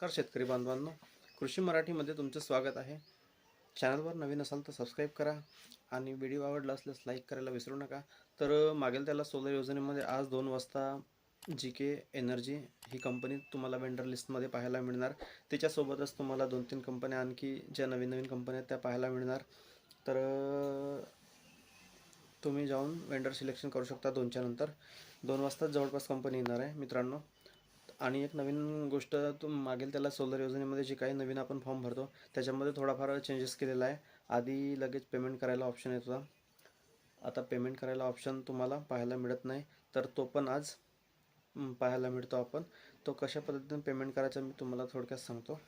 नमस्कार शेतकरी बांधवांनो. कृषी मराठीमध्ये तुमचं स्वागत आहे. चॅनलवर नवीन असाल तर सबस्क्राईब करा आणि व्हिडिओ आवडला असल्यास लाईक करायला विसरू नका. तर मागेल त्याला सोलर योजनेमध्ये आज दोन वाजता जी के एनर्जी ही कंपनी तुम्हाला वेंडर लिस्टमध्ये पाहायला मिळणार. त्याच्यासोबतच तुम्हाला दोन तीन कंपन्या आणखी ज्या नवीन नवीन कंपन्या आहेत त्या पाहायला मिळणार. तर तुम्ही जाऊन वेंडर सिलेक्शन करू शकता दोनच्या नंतर. दोन वाजताच जवळपास कंपनी येणार आहे मित्रांनो. आणि एक नवीन गोष्ट तुम मागेल त्याला सोलर योजनेमध्ये जे काही नवीन आपण फॉर्म भरतो त्याच्यामध्ये थोडाफार चेंजेस केलेला आहे. आधी लगेच पेमेंट करायला ऑप्शन येत होता. आता पेमेंट करायला ऑप्शन तुम्हाला पाहायला मिळत नाही. तर तो पण आज पाहायला मिळतो आपण. तो कशा पद्धतीने पेमेंट करायचा मी तुम्हाला थोडक्यात सांगतो.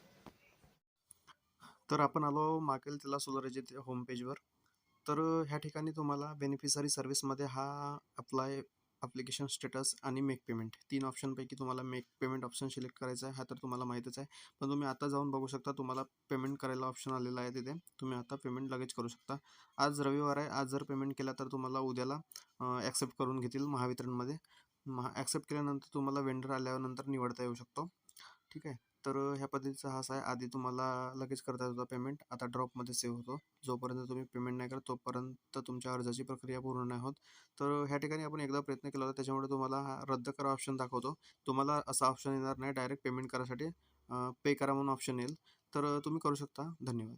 तर आपण आलो मागेल त्याला सोलर एजंट होम पेजवर तर ह्या ठिकाणी तुम्हाला बेनिफिशरी सर्व्हिसमध्ये हा अप्लाय ॲप्लिकेशन स्टेटस आणि मेक पेमेंट तीन ऑप्शनपैकी तुम्हाला मेक पेमेंट ऑप्शन सिलेक्ट करायचा आहे हा तर तुम्हाला माहीतच आहे. पण तुम्ही आता जाऊन बघू शकता तुम्हाला पेमेंट करायला ऑप्शन आलेला आहे तिथे. तुम्ही आता पेमेंट लगेच करू शकता. आज रविवार आहे आज जर पेमेंट केला तर तुम्हाला उद्याला ॲक्सेप्ट करून घेतील महावितरणमध्ये. महा ॲक्सेप्ट केल्यानंतर तुम्हाला वेंडर आल्यानंतर निवडता येऊ शकतो. ठीक आहे? तर ह्या पद्धतीचा हा आहे आधी तुम्हाला लगेच करता येत होता पेमेंट आता ड्रॉपमध्ये सेव्ह होतो. जोपर्यंत तुम्ही पेमेंट नाही करत तोपर्यंत तुमच्या अर्जाची प्रक्रिया पूर्ण नाही होत. तर ह्या ठिकाणी आपण एकदा प्रयत्न केला होता. त्याच्यामुळे तुम्हाला हा रद्द करा ऑप्शन दाखवतो. तुम्हाला असा ऑप्शन येणार नाही. डायरेक्ट पेमेंट करासाठी पे करा म्हणून ऑप्शन येईल. तर तुम्ही करू शकता. धन्यवाद.